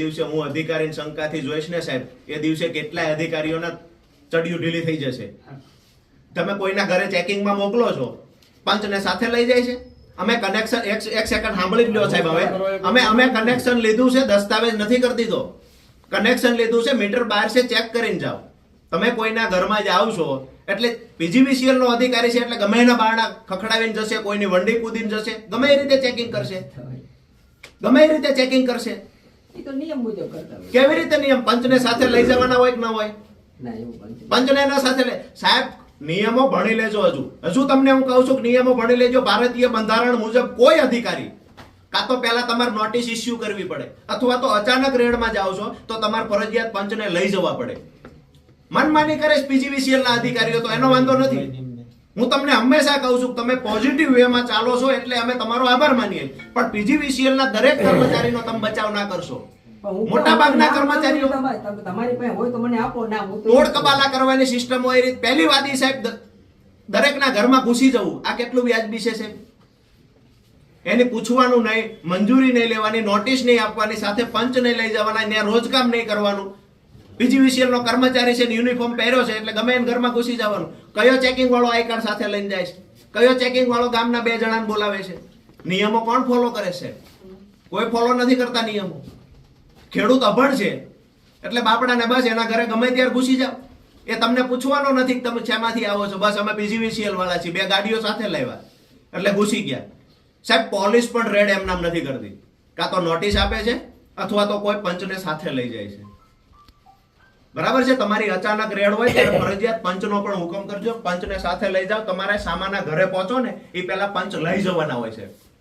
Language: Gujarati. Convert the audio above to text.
દિવસે હું અધિકારીની શંકાથી જોઈશ ને સાહેબ, એ દિવસે કેટલાય અધિકારીઓના ચડિયું ઢીલી થઈ જશે. તમે કોઈના ઘરે ચેકિંગમાં મોકલો છો પંચને સાથે લઈ જાય છે? અમે કનેક્શન એક સેકન્ડ સાંભળી લ્યો સાહેબ હવે. અમે અમે કનેક્શન લીધું છે, દસ્તાવેજ નથી કરી દીધો. કનેક્શન લીધું છે મીટર બહાર છે ચેક કરીને જાઓ. તમે કોઈના ઘરમાં જાઓ છો એટલે પીજીવીસીએલ નો અધિકારી છે, એટલે ગમે એના બારણા ખખડાવીને જશે, કોઈની વંડી કૂદીને જશે, ગમે એ રીતે ચેકિંગ કરશે. ગમે એ રીતે ચેકિંગ કરશે. એ તો નિયમ મુજબ કરતા હોય. કેવી રીતે નિયમ? પંચને સાથે લઈ જવાના હોય કે ના હોય? ના એવું પણ પંચને ના સાથે લે સાહેબ નિયમો ભણી લેજો હજુ. હજુ તમને હું કહું છું કે નિયમો ભણી લેજો. ભારતીય બંધારણ મુજબ કોઈ અધિકારી કાં તો પહેલા તમારે નોટિસ ઇસ્યુ કરવી પડે અથવા તો અચાનક રેડમાં જાઓ છો તો તમારે ફરજિયાત પંચને લઈ જવા પડે. મનમાની કરે પીજીવીસીએલ ના અધિકારીઓ તો એનો વાંધો નથી. હું તમને હંમેશા કહું છું તમે પોઝિટિવ વેમાં ચાલો છો એટલે અમે તમારો આભાર માનીએ પણ પીજીવીસીએલ ના દરેક કર્મચારીનો તમે બચાવ ના કરશો. મોટા ભાગના કર્મચારીઓ તમારી પાસે હોય તો મને આપો ના હું તોડ કબાલા કરવાની સિસ્ટમ હોય રીત. પહેલી વાદી સાહેબ દરેકના ઘરમાં ઘૂસી જવું. આ કેટલું વ્યાજબી છે સાહેબ? એની પૂછવાનું નહીં મંજૂરી નહીં લેવાની નોટિસ નહીં આપવાની સાથે પંચ નહીં લઈ જવાના ત્યાં રોજકામ નહીં કરવાનું. પીજીવીસીએલ નો કર્મચારી છે યુનિફોર્મ પહેર્યો છે એટલે ગમે એને ઘરમાં ઘૂસી જવાનું. કયો ચેકિંગ વાળો આઈ કાર્ડ સાથે લઈને જાય છે? કયો ચેકિંગ વાળો ગામના બે જણાને બોલાવે છે? નિયમો કોણ ફોલો કરે છે? કોઈ ફોલો નથી કરતા નિયમો. ખેડૂત અભણ છે. એટલે બાપડાને બસ એના ઘરે ગમે ત્યારે ઘૂસી જાવ એ તમને પૂછવાનો નથી તમે શેમાંથી આવો છો? બસ અમે પીજીવીસીએલ વાળા છીએ. બે ગાડીઓ સાથે લાવ્યા. એટલે ઘૂસી ગયા. સાહેબ, પોલીસ પણ રેડ એમ નામ નથી કરતી. કાં તો નોટિસ આપે છે? અથવા તો કોઈ પંચને સાથે લઈ જાય છે? બરાબર છે? તમારી અચાનક રેડ હોય ત્યારે ફરજિયાત પંચનો પણ હુકમ કરજો. પંચને સાથે લઈ જાઓ. તમારે સામાના ઘરે પહોંચો ને એ પહેલા પંચ લઈ જવાના હોય છે.